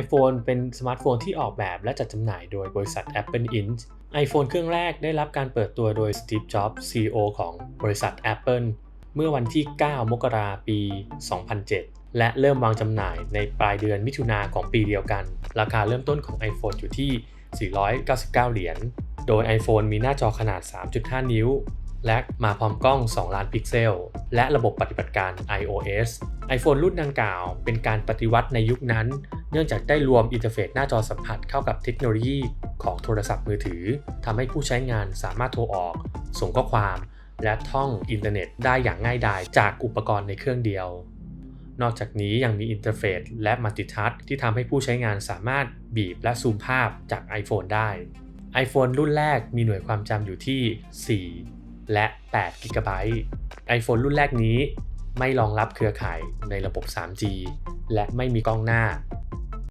iPhone เป็นสมาร์ทโฟนที่ออกแบบและจัดจำหน่ายโดยบริษัท Apple Inc. iPhone เครื่องแรกได้รับการเปิดตัวโดย Steve Jobs CEO ของบริษัท Apple เมื่อวันที่ 9 มกราปี 2007 และเริ่มวางจำหน่ายในปลายเดือนมิถุนาของปีเดียวกัน ราคาเริ่มต้นของ iPhone อยู่ที่ 499 เหรียญ โดย iPhone มีหน้าจอขนาด 3.5 นิ้ว และมาพร้อมกล้อง 2 ล้านพิกเซล และระบบปฏิบัติการ iOS iPhone รุ่นดังกล่าว เป็นการปฏิวัติในยุคนั้น เนื่องจากได้รวมอินเทอร์เฟซหน้าจอสัมผัสเข้ากับเทคโนโลยีของโทรศัพท์มือถือทำให้ผู้ใช้งานสามารถโทรออก ส่งข้อความ และท่องอินเทอร์เน็ตได้อย่างง่ายดายจากอุปกรณ์ในเครื่องเดียว นอกจากนี้ยังมีอินเทอร์เฟซและมัลติทัชที่ทำให้ผู้ใช้งานสามารถบีบและซูมภาพจาก iPhone ได้ iPhone รุ่นแรกมีหน่วยความจำอยู่ที่ 4 และ 8 g b iPhone รุ่นแรกนี้ไม่รองรับเครือข่ายในระบบ 3G และไม่มีกล้องหน้า